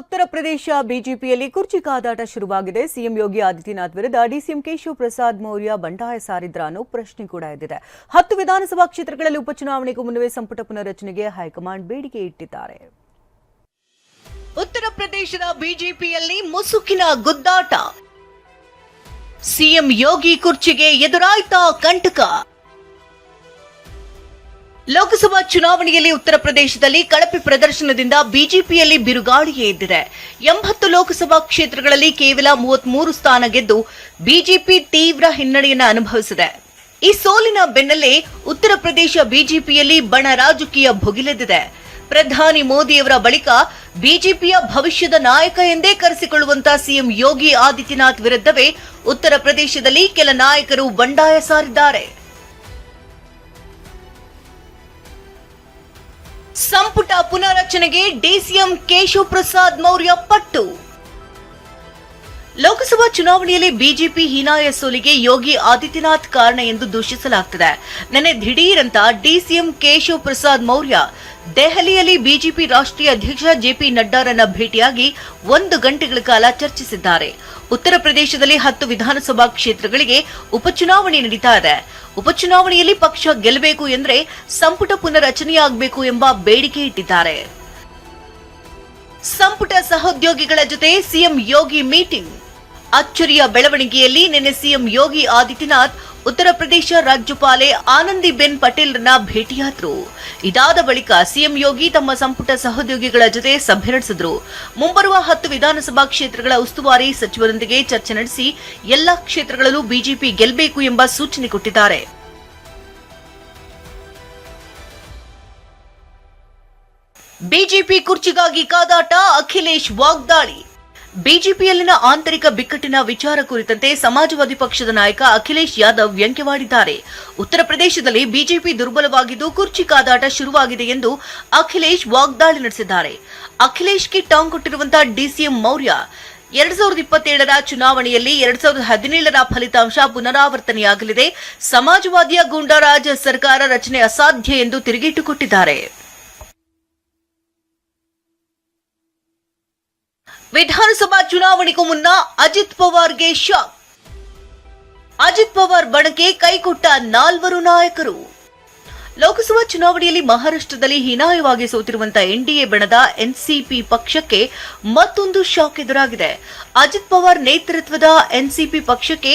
ಉತ್ತರ ಪ್ರದೇಶ ಬಿಜೆಪಿಯಲ್ಲಿ ಕುರ್ಚಿ ಕಾದಾಟ ಶುರುವಾಗಿದೆ. ಸಿಎಂ ಯೋಗಿ ಆದಿತ್ಯನಾಥ್ ವಿರುದ್ಧ ಡಿಸಿಎಂ ಕೇಶವ ಪ್ರಸಾದ್ ಮೌರ್ಯ ಬಂಡಾಯ ಸಾರಿದ್ರ ಅನ್ನೋ ಪ್ರಶ್ನೆ ಕೂಡ ಎದ್ದಿದೆ ಹತ್ತು ವಿಧಾನಸಭಾ ಕ್ಷೇತ್ರಗಳಲ್ಲಿ ಉಪಚುನಾವಣೆಗೂ ಮುನ್ನವೇ ಸಂಪುಟ ಪುನರ್ರಚನೆಗೆ ಹೈಕಮಾಂಡ್ ಬೇಡಿಕೆ ಇಟ್ಟಿದ್ದಾರೆ. ಉತ್ತರ ಪ್ರದೇಶದ ಬಿಜೆಪಿಯಲ್ಲಿ ಮುಸುಕಿನ ಗುದ್ದಾಟ. ಸಿಎಂ ಯೋಗಿ ಕುರ್ಚಿಗೆ ಎದುರಾಯ್ತಾ ಕಂಟಕ. ಲೋಕಸಭಾ ಚುನಾವಣೆಯಲ್ಲಿ ಉತ್ತರ ಪ್ರದೇಶದಲ್ಲಿ ಕಳಪೆ ಪ್ರದರ್ಶನದಿಂದ ಬಿಜೆಪಿಯಲ್ಲಿ ಬಿರುಗಾಳಿಯೇ ಎದ್ದಿದೆ ಎಂಬತ್ತು ಲೋಕಸಭಾ ಕ್ಷೇತ್ರಗಳಲ್ಲಿ ಕೇವಲ ಮೂವತ್ಮೂರು ಸ್ಥಾನ ಗೆದ್ದು ಬಿಜೆಪಿ ತೀವ್ರ ಹಿನ್ನಡೆಯನ್ನು ಅನುಭವಿಸಿದೆ. ಈ ಸೋಲಿನ ಬೆನ್ನಲ್ಲೇ ಉತ್ತರ ಪ್ರದೇಶ ಬಿಜೆಪಿಯಲ್ಲಿ ಬಣ ರಾಜಕೀಯ ಭುಗಿಲೆದ್ದಿದೆ. ಪ್ರಧಾನಿ ಮೋದಿಯವರ ಬಳಿಕ ಬಿಜೆಪಿಯ ಭವಿಷ್ಯದ ನಾಯಕ ಎಂದೇ ಕರೆಸಿಕೊಳ್ಳುವಂತಹ ಸಿಎಂ ಯೋಗಿ ಆದಿತ್ಯನಾಥ್ ವಿರುದ್ಧವೇ ಉತ್ತರ ಪ್ರದೇಶದಲ್ಲಿ ಕೆಲ ನಾಯಕರು ಬಂಡಾಯ ಸಾರಿದ್ದಾರೆ. ಸಂಪುಟ ಪುನರಚನೆಗೆ ಡಿಸಿಎಂ ಕೇಶವ್ ಪ್ರಸಾದ್ ಮೌರ್ಯ ಪಟ್ಟು. ಲೋಕಸಭಾ ಚುನಾವಣೆಯಲ್ಲಿ ಬಿಜೆಪಿ ಹೀನಾಯ ಸೋಲಿಗೆ ಯೋಗಿ ಆದಿತ್ಯನಾಥ್ ಕಾರಣ ಎಂದು ದೂಷಿಸಲಾಗುತ್ತಿದೆ ನಿನ್ನೆ ದಿಢೀರಂತ ಡಿಸಿಎಂ ಕೇಶವ್ ಪ್ರಸಾದ್ ಮೌರ್ಯ ದೆಹಲಿಯಲ್ಲಿ ಬಿಜೆಪಿ ರಾಷ್ಟ್ರೀಯ ಅಧ್ಯಕ್ಷ ಜೆಪಿ ನಡ್ಡಾರನ್ನ ಭೇಟಿಯಾಗಿ ಒಂದು ಗಂಟೆಗಳ ಕಾಲ ಚರ್ಚಿಸಿದ್ದಾರೆ. ಉತ್ತರ ಪ್ರದೇಶದಲ್ಲಿ ಹತ್ತು ವಿಧಾನಸಭಾ ಕ್ಷೇತ್ರಗಳಿಗೆ ಉಪಚುನಾವಣೆ ನಡೀತಾ ಇದೆ. ಉಪಚುನಾವಣೆಯಲ್ಲಿ ಪಕ್ಷ ಗೆಲ್ಲಬೇಕು ಎಂದರೆ ಸಂಪುಟ ಪುನರಚನೆಯಾಗಬೇಕು ಎಂಬ ಬೇಡಿಕೆ ಇಟ್ಟಿದ್ದಾರೆ. ಸಂಪುಟ ಸಹೋದ್ಯೋಗಿಗಳ ಜೊತೆ ಸಿಎಂ ಯೋಗಿ ಮೀಟಿಂಗ್. ಅಚ್ಚರಿಯ ಬೆಳವಣಿಗೆಯಲ್ಲಿ ನಿನ್ನೆ ಸಿಎಂ ಯೋಗಿ ಆದಿತ್ಯನಾಥ್, ಉತ್ತರ ಪ್ರದೇಶ ರಾಜ್ಯಪಾಲೆ ಆನಂದಿಬೆನ್ ಪಟೇಲ್ರನ್ನ ಭೇಟಿಯಾದ್ರು. ಇದಾದ ಬಳಿಕ ಸಿಎಂ ಯೋಗಿ ತಮ್ಮ ಸಂಪುಟ ಸಹೋದ್ಯೋಗಿಗಳ ಜೊತೆ ಸಭೆ ನಡೆಸಿದ್ರು. ಮುಂಬರುವ ಹತ್ತು ವಿಧಾನಸಭಾ ಕ್ಷೇತ್ರಗಳ ಉಸ್ತುವಾರಿ ಸಚಿವರೊಂದಿಗೆ ಚರ್ಚೆ ನಡೆಸಿ ಎಲ್ಲಾ ಕ್ಷೇತ್ರಗಳಲ್ಲೂ ಬಿಜೆಪಿ ಗೆಲ್ಲಬೇಕು ಎಂಬ ಸೂಚನೆ ಕೊಟ್ಟಿದ್ದಾರೆ. ಬಿಜೆಪಿ ಕುರ್ಚಿಗಾಗಿ ಕಾದಾಟ, ಅಖಿಲೇಶ್ ವಾಗ್ದಾಳಿ. ಬಿಜೆಪಿಯಲ್ಲಿನ ಆಂತರಿಕ ಬಿಕ್ಕಟ್ಟಿನ ವಿಚಾರ ಕುರಿತಂತೆ ಸಮಾಜವಾದಿ ಪಕ್ಷದ ನಾಯಕ ಅಖಿಲೇಶ್ ಯಾದವ್ ವ್ಯಂಗ್ಯವಾಡಿದ್ದಾರೆ. ಉತ್ತರ ಪ್ರದೇಶದಲ್ಲಿ ಬಿಜೆಪಿ ದುರ್ಬಲವಾಗಿದ್ದು ಕುರ್ಚಿ ಕಾದಾಟ ಶುರುವಾಗಿದೆ ಎಂದು ಅಖಿಲೇಶ್ ವಾಗ್ದಾಳಿ ನಡೆಸಿದ್ದಾರೆ. ಅಖಿಲೇಶ್ಗೆ ಟಾಂಗ್ ಕೊಟ್ಟಿರುವಂತಹ ಡಿಸಿಎಂ ಮೌರ್ಯ ಎರಡ್ ಸಾವಿರದ ಇಪ್ಪತ್ತೇಳರ ಚುನಾವಣೆಯಲ್ಲಿ ಎರಡ್ ಸಾವಿರದ ಹದಿನೇಳರ ಫಲಿತಾಂಶ ಪುನರಾವರ್ತನೆಯಾಗಲಿದೆ. ಸಮಾಜವಾದಿಯ ಗೂಂಡಾರಾಜ್ ಸರ್ಕಾರ ರಚನೆ ಅಸಾಧ್ಯ ಎಂದು ತಿರುಗೇಟು ಕೊಟ್ಟಿದ್ದಾರೆ. ವಿಧಾನಸಭಾ ಚುನಾವಣೆಗೂ ಮುನ್ನ ಅಜಿತ್ ಪವಾರ್ಗೆ ಶಾಕ್. ಅಜಿತ್ ಪವಾರ್ ಬಣಕ್ಕೆ ಕೈಕೊಟ್ಟ ನಾಲ್ವರು ನಾಯಕರು. ಲೋಕಸಭಾ ಚುನಾವಣೆಯಲ್ಲಿ ಮಹಾರಾಷ್ಟ್ರದಲ್ಲಿ ಹೀನಾಯವಾಗಿ ಸೋತಿರುವಂತಹ ಎನ್ಡಿಎ ಬಣದ ಎನ್ಸಿಪಿ ಪಕ್ಷಕ್ಕೆ ಮತ್ತೊಂದು ಶಾಕ್ ಎದುರಾಗಿದೆ. ಅಜಿತ್ ಪವಾರ್ ನೇತೃತ್ವದ ಎನ್ಸಿಪಿ ಪಕ್ಷಕ್ಕೆ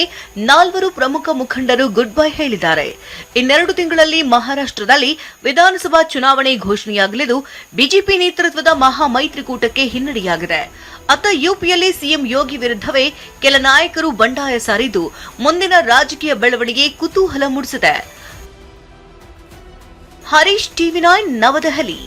ನಾಲ್ವರು ಪ್ರಮುಖ ಮುಖಂಡರು ಗುಡ್ ಬೈ ಹೇಳಿದ್ದಾರೆ. ಇನ್ನೆರಡು ತಿಂಗಳಲ್ಲಿ ಮಹಾರಾಷ್ಟ್ರದಲ್ಲಿ ವಿಧಾನಸಭಾ ಚುನಾವಣೆ ಘೋಷಣೆಯಾಗಲಿದ್ದು, ಬಿಜೆಪಿ ನೇತೃತ್ವದ ಮಹಾ ಮೈತ್ರಿಕೂಟಕ್ಕೆ ಹಿನ್ನಡೆಯಾಗಿದೆ. ಅತ್ತ ಯುಪಿಯಲ್ಲಿ ಸಿಎಂ ಯೋಗಿ ವಿರುದ್ಧವೇ ಕೆಲ ನಾಯಕರು ಬಂಡಾಯ ಸಾರಿದ್ದು, ಮುಂದಿನ ರಾಜಕೀಯ ಬೆಳವಣಿಗೆ ಕುತೂಹಲ ಮೂಡಿಸಿದೆ. Harish TV nine Navadehali.